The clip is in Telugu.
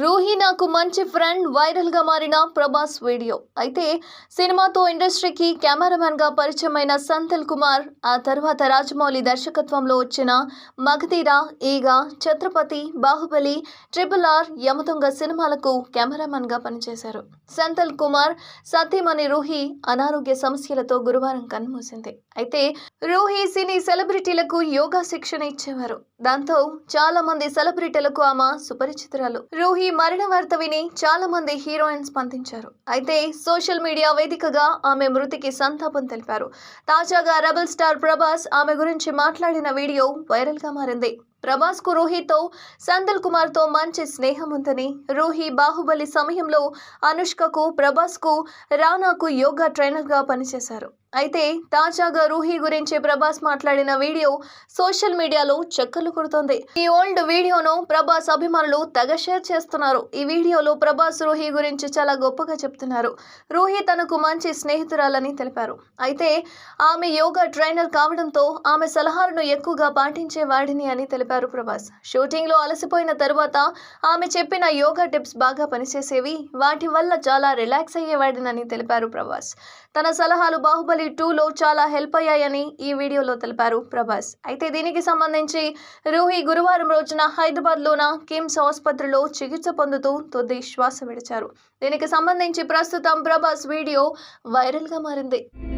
Ruhi నాకు మంచి ఫ్రెండ్ వైరల్గా మారిన ప్రభాస్ వీడియో. అయితే సినిమాతో ఇండస్ట్రీకి కెమెరామెన్గా పరిచయమైన సంతల్ కుమార్ ఆ తర్వాత రాజమౌళి దర్శకత్వంలో వచ్చిన మగధీర ఈగ ఛత్రపతి బాహుబలి ట్రిపుల్ ఆర్ యమతుంగ సినిమాలకు కెమెరామెన్గా పనిచేశారు. సంతల్ కుమార్ సత్యం అనే రూహి అనారోగ్య సమస్యలతో గురువారం కన్నుమూసింది. అయితే రూహి సినీ సెలబ్రిటీలకు యోగా శిక్షణ ఇచ్చేవారు. దాంతో చాలా మంది సెలబ్రిటీలకు ఆమె సుపరిచితురాలు. రూహి మరణ వార్త విని చాలా మంది హీరోయిన్స్ స్పందించారు. అయితే సోషల్ మీడియా వేదికగా ఆమె మృతికి సంతాపం తెలిపారు. తాజాగా రెబల్ స్టార్ ప్రభాస్ ఆమె గురించి మాట్లాడిన వీడియో వైరల్గా మారింది. ప్రభాస్కు రూహితో సందల్ కుమార్తో మంచి స్నేహం ఉందని రూహి బాహుబలి సమయంలో అనుష్కకు ప్రభాస్కు రానాకు యోగా ట్రైనర్గా పనిచేశారు. అయితే తాజాగా రూహి గురించి ప్రభాస్ మాట్లాడిన వీడియో సోషల్ మీడియాలో చక్కర్లు కొడుతోంది. ఈ ఓల్డ్ వీడియోను ప్రభాస్ అభిమానులు తెగ షేర్ చేస్తున్నారు. ఈ వీడియోలో ప్రభాస్ రూహి గురించి చాలా గొప్పగా చెప్తున్నారు. రూహి తనకు మంచి స్నేహితురాలని తెలిపారు. అయితే ఆమె యోగా ట్రైనర్ కావడంతో ఆమె సలహాలను ఎక్కువగా పాటించేవాడిని అని తెలిపారు ప్రభాస్. షూటింగ్లో అలసిపోయిన తరువాత ఆమె చెప్పిన యోగా టిప్స్ బాగా పనిచేసేవి వాటి వల్ల చాలా రిలాక్స్ అయ్యేవాడినని తెలిపారు ప్రభాస్. తన సలహాలు బాహుబలి టూలో చాలా హెల్ప్ అయ్యాయని ఈ వీడియోలో తెలిపారు ప్రభాస్. అయితే దీనికి సంబంధించి రూహి గురువారం రోజున హైదరాబాద్లోన కిమ్స్ ఆసుపత్రిలో చికిత్స పొందుతూ తుది శ్వాస విడిచారు. దీనికి సంబంధించి ప్రస్తుతం ప్రభాస్ వీడియో వైరల్గా మారింది.